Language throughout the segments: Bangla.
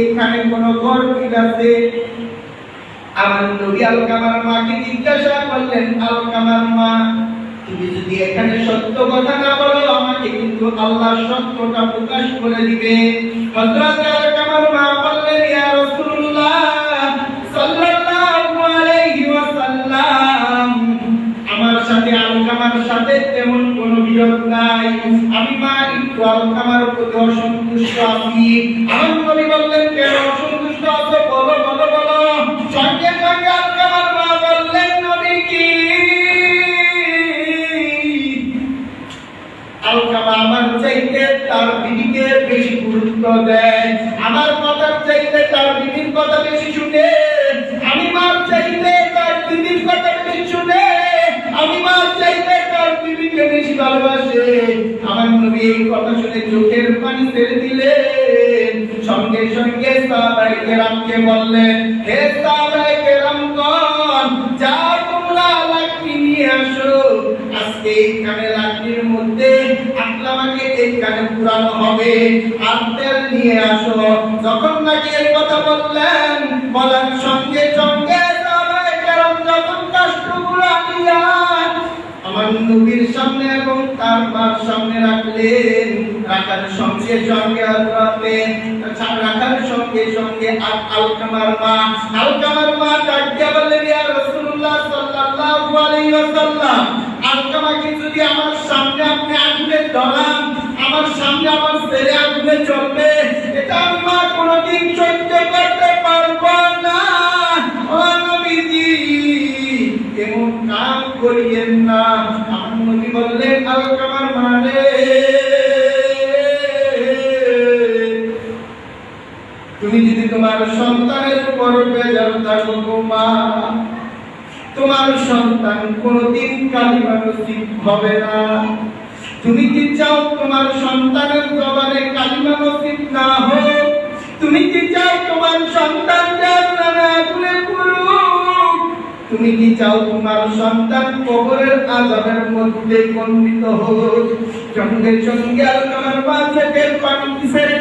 এখানে কোনো গরমিল আছে? আমার নবী আলকামার মাকে জিজ্ঞাসা করলেন, আলকামার মা, তুমি যদি এখানে সত্য কথা না বলো, আমাকে কিন্তু আল্লাহ সত্যটা প্রকাশ করে দিবে। হযরত আলকামার প্রতি অসন্তুষ্ট আছি আমার নবী বললেন, কেন অসন্তুষ্ট আছো? বলো বলো বলো। সঙ্গে সঙ্গে আমার চাইতে তার বিবিকে বেশি গুরুত্ব দেয়। আমার কথার চাইতে তার বিবির কথা বেশি শুনে। আমি মার চাইতে তার বিবির কথা বেশি শুনে। আমি মার চাইতে তার বিবিকে বেশি ভালোবাসে। আমার নবী এই কথা শুনে চোখের পানি ছেড়ে দিলেন। সঙ্গে সঙ্গে সাহাবায়ে কেরামকে বললেন, হে সাহাবায়ে কেরামগণ যা তোমরা লাকড়ি নিয়ে আসো। আজকে এইখানে লাকড়ির মধ্যে আকলামাকে এইখানে পুরানো হবে। আর তেল নিয়ে আসো। যখন নাকি এই কথা বললেন, বলার সঙ্গে সঙ্গে সাহাবায়ে কেরাম যখন কাষ্ঠগুলো আনিয়া নবীর সামনে এবং তার মার সামনে রাখলেন। রাখার সঙ্গে সঙ্গে রাখার সঙ্গে সঙ্গে আল- আলকামার মা আলকামার মা ডাক বললেন, ইয়া রাসূলুল্লাহ সাল্লাল্লাহু আলাইহি ওয়াসাল্লাম, আলকামাকে যদি আমার সামনে আপনি আগুনে ধরান, আমার সামনে আমার ছেলে আগুনে চলবে এটা আমি মা কোনোদিন সহ্য করতে পারব না। ও নবীজি, এমন কাম করিয়েন না। তোমার সন্তানের উপর বেজার গো মা। তোমার সন্তান কোনদিন কালিমা নসিব হবে না। তুমি কি চাও তোমার সন্তানের জবানে কালিমা নসিব না হোক? তুমি কি চাও তোমার সন্তান আগুনে পুরুক তুমি কি চাও তোমার সন্তান কবরের আযাবের মধ্যে খণ্ডিত হোক? সঙ্গে সঙ্গে আল্লাহর চোখের পানি ছেড়ে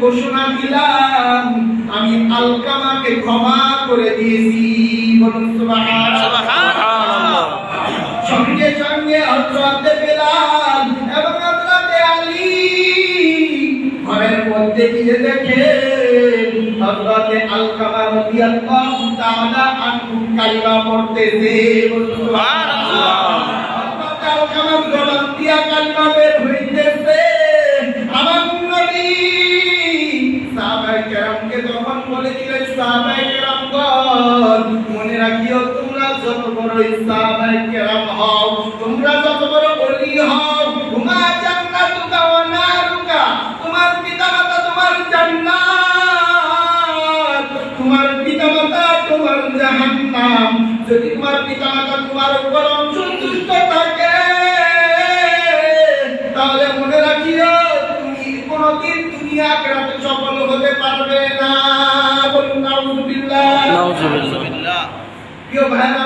ঘোষণা দিলাম আমি আলকামাকে ক্ষমা করে দিয়েছি। বলুন সুবহানাল্লাহ। সঙ্গে সঙ্গে হযরতে বেলাল এবং হযরতে আলী ঘরের মধ্যে গিয়ে দেখে হযরতে আলকামা রাদিয়াল্লাহু তাআলা আনহু কালিমা পড়তেছে। সুবহানাল্লাহ। হযরতে আলকামার জবান দিয়া কালিমা বের হইতেছে। আমার নবী সাহাবায়ে কেরামগণ মনে রাখিও তোমরা যত বড় সাহাবায়ে কেরাম হও, তোমরা যত বড় ওলি হও, তোমার জান্নাতুকা তোমার পিতামাতা তোমার জান্নাত, তোমার পিতামাতা তোমার জাহান্নাম। যদি তোমার পিতামাতা তোমার উপর অসন্তুষ্ট থাকে, তাহলে মনে রাখিও তুমি কোনোদিন দুনিয়া গ্রামে সফল হতে পারবে না। বলুন নাউজুবিল্লাহ। নাউজুবিল্লাহ। প্রিয় ভাইরা